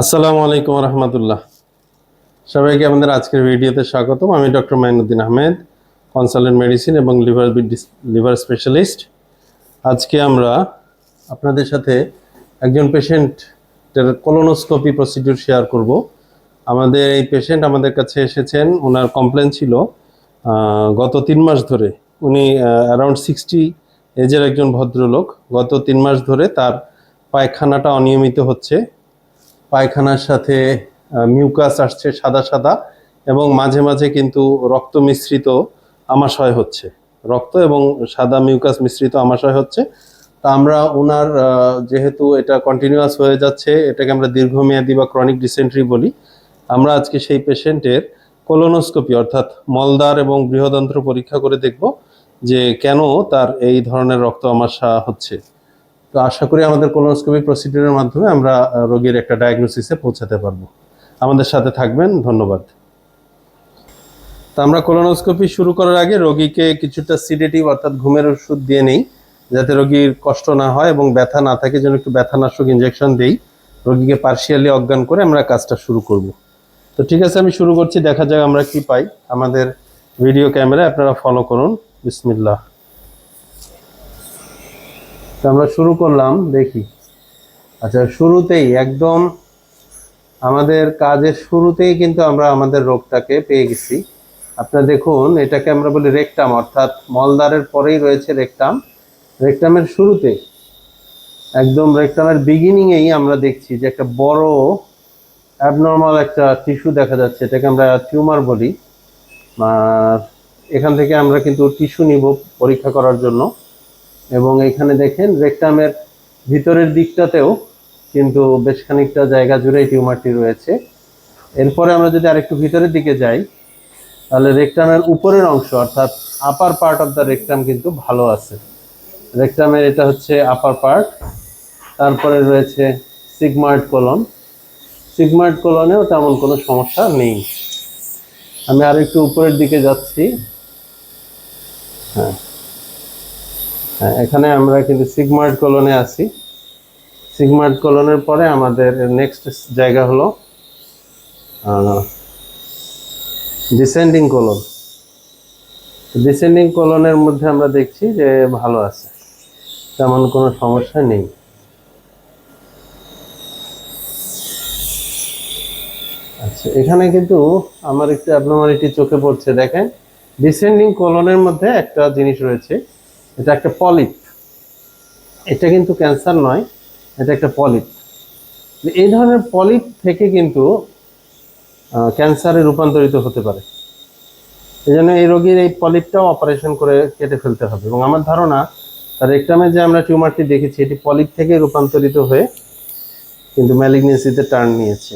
আসসালামু আলাইকুম রহমতুল্লাহ। সবাইকে আমাদের আজকের ভিডিওতে স্বাগতম। আমি doctor Mainuddin Ahmed consultant medicine এবং লিভার লিভার স্পেশালিস্ট আজকে আমরা আপনাদের সাথে একজন পেশেন্টের কলোনোস্কোপি প্রসিডিউর শেয়ার করব। আমাদের এই পেশেন্ট আমাদের কাছে এসেছেন, ওনার কমপ্লেন ছিল গত তিন মাস ধরে। উনি অ্যারাউন্ড সিক্সটি এজের একজন ভদ্রলোক। গত তিন মাস ধরে তার পায়খানাটা অনিয়মিত হচ্ছে। পায়খানার সাথে মিউকাস আসছে সাদা সাদা এবং মাঝে মাঝে কিন্তু রক্ত মিশ্রিত আমাশয় হচ্ছে। রক্ত এবং সাদা মিউকাস মিশ্রিত আমাশয় হচ্ছে। তা আমরা ওনার যেহেতু এটা কন্টিনিউয়াস হয়ে যাচ্ছে, এটাকে আমরা দীর্ঘমেয়াদী বা ক্রনিক ডিসেন্ট্রি বলি, আমরা আজকে সেই পেশেন্টের কোলোনোস্কোপি অর্থাৎ মলদার এবং বৃহদন্ত্র পরীক্ষা করে দেখব যে কেন তার এই ধরনের রক্ত আমাশা হচ্ছে। তো আশা করি আমাদের কোলোনোস্কোপি প্রসিডিউরের মাধ্যমে আমরা রোগীর একটা ডায়াগনোসিসে পৌঁছাতে পারব। আমাদের সাথে থাকবেন, ধন্যবাদ। তো আমরা কোলোনোস্কোপি শুরু করার আগে রোগীকে কিছুটা সিডেটিভ অর্থাৎ ঘুমের ওষুধ দিয়ে নেই, যাতে রোগীর কষ্ট না হয় এবং ব্যথা না থাকে, যেন একটু ব্যথানাশক ইনজেকশন দেই। রোগীকে পার্শিয়ালি অজ্ঞান করে আমরা কাজটা শুরু করব। তো ঠিক আছে, আমি শুরু করছি, দেখা যাক আমরা কি পাই। আমাদের ভিডিও ক্যামেরায় আপনারা ফলো করুন। বিসমিল্লাহ। তো আমরা শুরু করলাম, দেখি। আচ্ছা শুরুতেই একদম আমাদের কাজের শুরুতেই কিন্তু আমরা আমাদের রোগটাকে পেয়ে গেছি। আপনারা দেখুন, এটাকে আমরা বলি রেকটাম, অর্থাৎ মলদারের পরেই রয়েছে রেকটাম। রেকটামের শুরুতে, একদম রেকটামের বিগিনিংয়েই আমরা দেখছি যে একটা বড় অ্যাবনর্মাল একটা টিস্যু দেখা যাচ্ছে। এটাকে আমরা টিউমার বলি। আর এখান থেকে আমরা কিন্তু টিস্যু নিব পরীক্ষা করার জন্য। এবং এখানে দেখেন রেকটামের ভিতরের দিকটাতেও কিন্তু বেশ খানিকটা জায়গা জুড়ে এই টিউমারটি রয়েছে। এরপরে আমরা যদি আরেকটু ভিতরের দিকে যাই, তাহলে রেকটামের উপরের অংশ অর্থাৎ upper part of the rectum কিন্তু ভালো আছে। রেকটামের এটা হচ্ছে আপার পার্ট তারপরে রয়েছে সিগমার্ট কলন সিগমার্ট কলনেও তেমন কোনো সমস্যা নেই। আমি আরেকটু উপরের দিকে যাচ্ছি। হ্যাঁ। এখানে আমরা কিন্তু সিগমার্ট কলনে আছি। সিগমার্ট কলনের পরে আমাদের নেক্সট জায়গা হলো ডিসেন্ডিং কলন ডিসেন্ডিং কলনের মধ্যে আমরা দেখছি যে ভালো আছে, তেমন কোনো সমস্যা নেই। আচ্ছা এখানে কিন্তু আমার একটু অ্যাবনর্মালিটি চোখে পড়ছে, দেখেন। ডিসেন্ডিং কলনের মধ্যে একটা জিনিস রয়েছে এটা একটা পলিপ। এটা কিন্তু ক্যান্সার নয়, এটা একটা পলিপ। এই ধরনের পলিপ থেকে কিন্তু ক্যান্সারে রূপান্তরিত হতে পারে। এই জন্য এই রোগীর এই পলিপটাও অপারেশন করে কেটে ফেলতে হবে। এবং আমার ধারণা, তার রেকটামে যে আমরা টিউমারটি দেখেছি, এটি পলিপ থেকে রূপান্তরিত হয়ে কিন্তু ম্যালিগনেন্সিতে টার্ন নিয়েছে।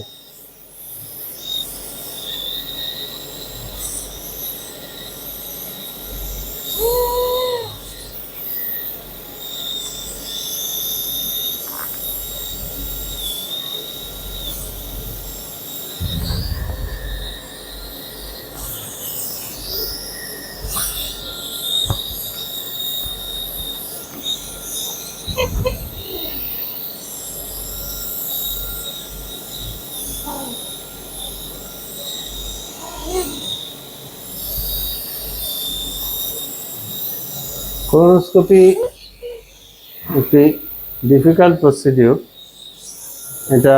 কোলোনোস্কোপি একটি ডিফিকাল্ট প্রসিডিউর এটা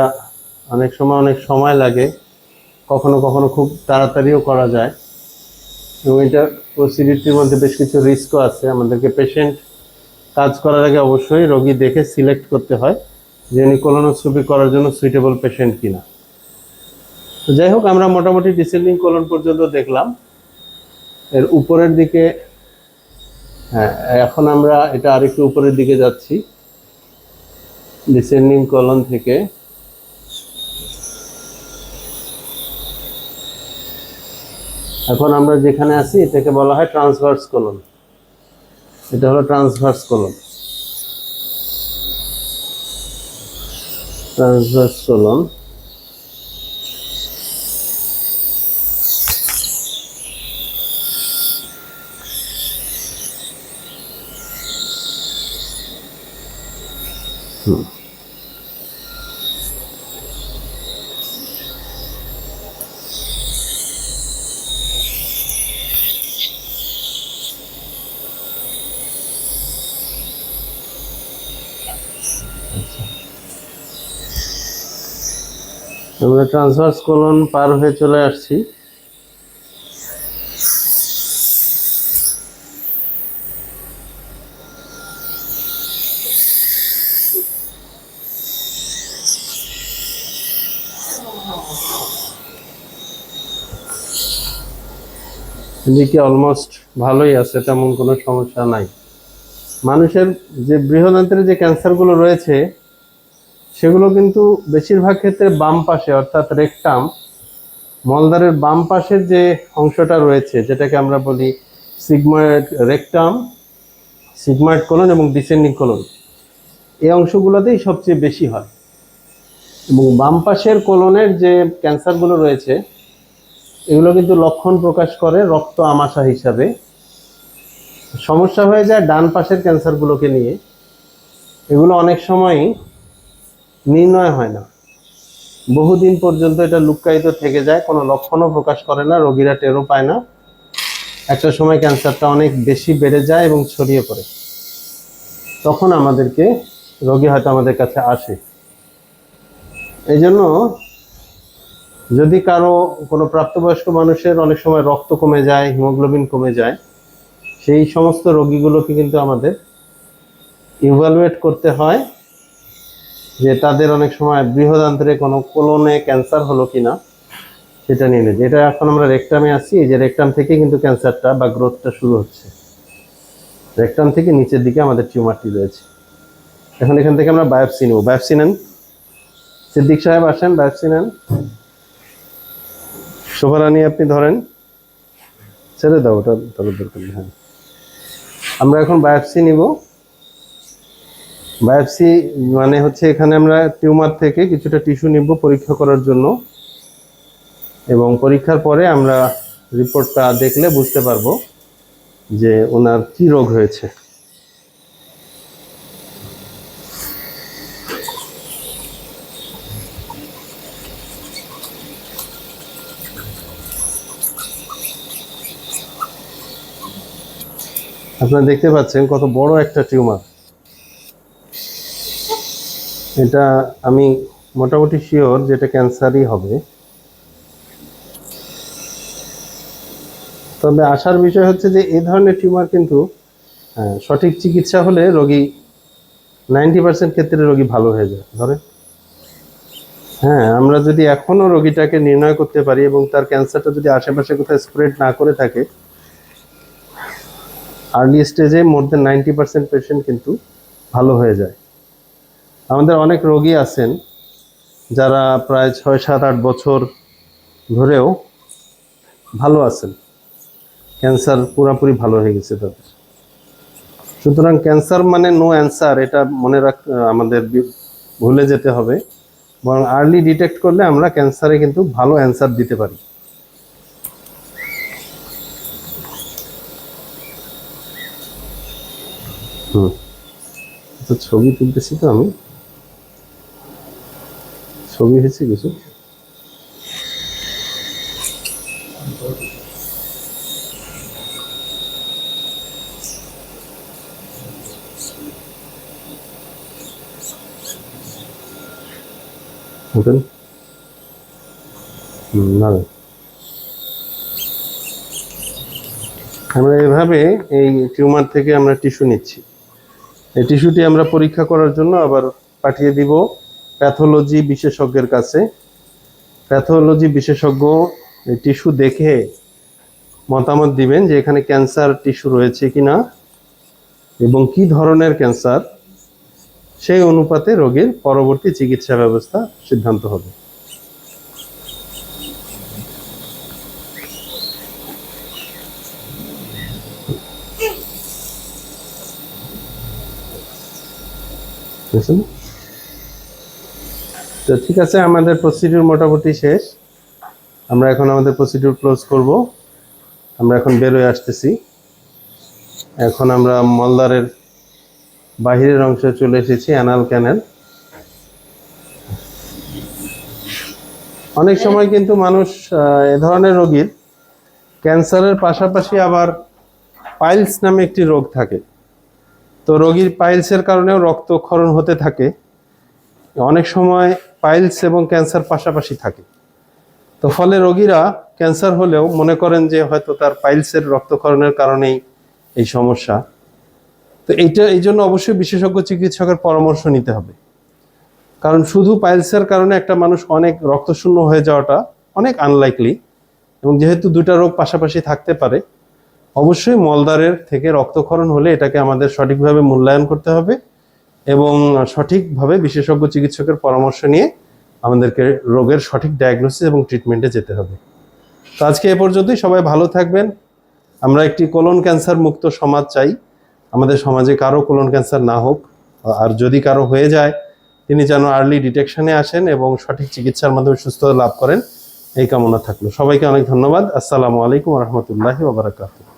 অনেক সময় অনেক সময় লাগে। কখনো কখনো খুব তাড়াতাড়িও করা যায়। এবং এটা প্রসিডিউরটির মধ্যে বেশ কিছু রিস্কও আছে। আমাদেরকে পেশেন্ট কাজ করার আগে অবশ্যই রোগী দেখে সিলেক্ট করতে হয় যে উনি কোলোনোস্কোপি করার জন্য সুইটেবল পেশেন্ট কিনা। তো যাই হোক, আমরা মোটামুটি ডিসেন্ডিং কোলন পর্যন্ত দেখলাম। এর উপরের দিকে হ্যাঁ এখন আমরা এটা আরেকটু উপরের দিকে যাচ্ছি। ডিসেন্ডিং কলন থেকে। এখন আমরা যেখানে আছি, এটাকে বলা হয় ট্রান্সভার্স কলন এটা হলো ট্রান্সভার্স কলন ট্রান্সভার্স কলন আমরা ট্রান্সভার্স কলন পার হয়ে চলে আসছি। এদিকে অলমোস্ট ভালোই আছে, তেমন কোনো সমস্যা নাই। মানুষের যে বৃহদান্ত্রের যে ক্যান্সারগুলো রয়েছে, সেগুলো কিন্তু বেশিরভাগ ক্ষেত্রে বাম পাশে, অর্থাৎ রেকটাম মলদারের বাম পাশের যে অংশটা রয়েছে, যেটাকে আমরা বলি সিগময়েড রেকটাম সিগময়েড কোলন এবং ডিসেন্ডিং কোলন এই অংশগুলোতেই সবচেয়ে বেশি হয়। এবং বাম পাশের কোলনের যে ক্যান্সারগুলো রয়েছে এগুলো কিন্তু লক্ষণ প্রকাশ করে রক্ত আমাশা হিসাবে। সমস্যা হয়ে যায় ডান পাশের ক্যান্সারগুলোকে নিয়ে। এগুলো অনেক সময় নির্ণয় হয় না। বহুদিন পর্যন্ত এটা লুক্কায়িত থেকে যায়, কোনো লক্ষণও প্রকাশ করে না, রোগীরা টেরও পায় না। একটা সময় ক্যান্সারটা অনেক বেশি বেড়ে যায় এবং ছড়িয়ে পড়ে। তখন আমাদেরকে, রোগী হয়তো আমাদের কাছে আসে। এই জন্য যদি কারও কোনো প্রাপ্তবয়স্ক মানুষের অনেক সময় রক্ত কমে যায়, হিমোগ্লোবিন কমে যায়, সেই সমস্ত রোগীগুলোকে কিন্তু আমাদের ইভালুয়েট করতে হয় যে তাদের অনেক সময় বৃহদান্ত্রে কোনো কোলনে ক্যান্সার হলো কি না সেটা নিয়ে নেই যেটা এখন আমরা রেকটামে আছি যে রেকটাম থেকে কিন্তু ক্যান্সারটা বা গ্রোথটা শুরু হচ্ছে। রেকটাম থেকে নিচের দিকে আমাদের টিউমারটি রয়েছে। এখন এখান থেকে আমরা বায়োপসি নেব। বায়োপসি নেন। সিদ্দিক সাহেব আসেন বায়োপসি নেন। শোভারানি আপনি ধরেন। ছেড়ে দাও ওটা তোর দরকার নেই, হ্যাঁ। আমরা এখন বায়োপসি নিব। বায়োপসি মানে হচ্ছে এখানে আমরা টিউমার থেকে কিছুটা টিস্যু নিব পরীক্ষা করার জন্য। এবং পরীক্ষার পরে আমরা রিপোর্টটা দেখলে বুঝতে পারব যে ওনার কি রোগ হয়েছে। আপনারা দেখতে পাচ্ছেন কত বড় একটা টিউমার। এটা আমি মোটামুটি শিওর যে এটা ক্যান্সারই হবে। তবে আসার বিষয় হচ্ছে যে এই ধরনের টিউমার কিন্তু সঠিক চিকিৎসা হলে রোগী নাইনটি পার্সেন্ট ক্ষেত্রে রোগী ভালো হয়ে যায়। ধরে হ্যাঁ আমরা যদি এখনও রোগীটাকে নির্ণয় করতে পারি এবং তার ক্যান্সারটা যদি আশেপাশে কোথাও স্প্রেড না করে থাকে আর্লি স্টেজে more than ninety percent patient কিন্তু ভালো হয়ে যায়। আমাদের অনেক রোগী আছেন যারা প্রায় ছয়, সাত, আট বছর ধরেও ভালো আছেন। ক্যান্সার পুরোপুরি ভালো হয়ে গেছে তাদের। সুতরাং ক্যান্সার মানে নো অ্যান্সার এটা মনে রাখ, আমাদের ভুলে যেতে হবে। বরং আর্লি ডিটেক্ট করলে আমরা ক্যান্সারে কিন্তু ভালো অ্যান্সার দিতে পারি। তো ছবি তুলতেছি তো আমি। ছবি হয়েছে কিছু। আমরা এভাবে এই টিউমার থেকে আমরা টিস্যু নিচ্ছি। এই টিস্যুটি আমরা পরীক্ষা করার জন্য আবার পাঠিয়ে দিব প্যাথোলজি বিশেষজ্ঞের কাছে। প্যাথোলজি বিশেষজ্ঞ এই টিস্যু দেখে মতামত দিবেন যে এখানে ক্যান্সার টিস্যু রয়েছে কি না এবং কি ধরনের ক্যান্সার, সেই অনুপাতে রোগীর পরবর্তী চিকিৎসা ব্যবস্থা সিদ্ধান্ত হবে। বুঝছেন? তো ঠিক আছে, আমাদের প্রসিডিউর মোটামুটি শেষ। আমরা এখন আমাদের প্রসিডিউর ক্লোজ করব। আমরা এখন বেরোয় আসতেছি। এখন আমরা মলদারের বাহিরের অংশে চলে এসেছি অ্যানাল ক্যানেল। অনেক সময় কিন্তু মানুষ এ ধরনের রোগীর ক্যান্সারের পাশাপাশি আবার পাইলস নামে একটি রোগ থাকে। তো রোগীর পাইলসের কারণেও রক্তক্ষরণ হতে থাকে। অনেক সময় পাইলস এবং ক্যান্সার পাশাপাশি থাকে। তো ফলে রোগীরা ক্যান্সার হলেও মনে করেন যে হয়তো তার পাইলসের রক্তক্ষরণের কারণেই এই সমস্যা। তো এইটা, এই জন্য অবশ্যই বিশেষজ্ঞ চিকিৎসকের পরামর্শ নিতে হবে। কারণ শুধু পাইলসের কারণে একটা মানুষ অনেক রক্তশূন্য হয়ে যাওয়াটা অনেক আনলাইকলি এবং যেহেতু দুটা রোগ পাশাপাশি থাকতে পারে অবশ্যই মলদারের থেকে রক্তক্ষরণ হলে এটাকে আমাদের সঠিকভাবে মূল্যায়ন করতে হবে এবং সঠিকভাবে বিশেষজ্ঞ চিকিৎসকের পরামর্শ নিয়ে আমাদেরকে রোগের সঠিক ডায়াগনোসিস এবং ট্রিটমেন্টে যেতে হবে। তো আজকে এ পর্যন্তই, সবাই ভালো থাকবেন। আমরা একটি কোলন ক্যান্সার মুক্ত সমাজ চাই। আমাদের সমাজে কারও কোলন ক্যান্সার না হোক, আর যদি কারও হয়ে যায়, তিনি যেন আর্লি ডিটেকশনে আসেন এবং সঠিক চিকিৎসার মাধ্যমে সুস্থতা লাভ করেন, এই কামনা থাকল। সবাইকে অনেক ধন্যবাদ। আসসালামু আলাইকুম রহমতুল্লাহি ওবরাকাতুহ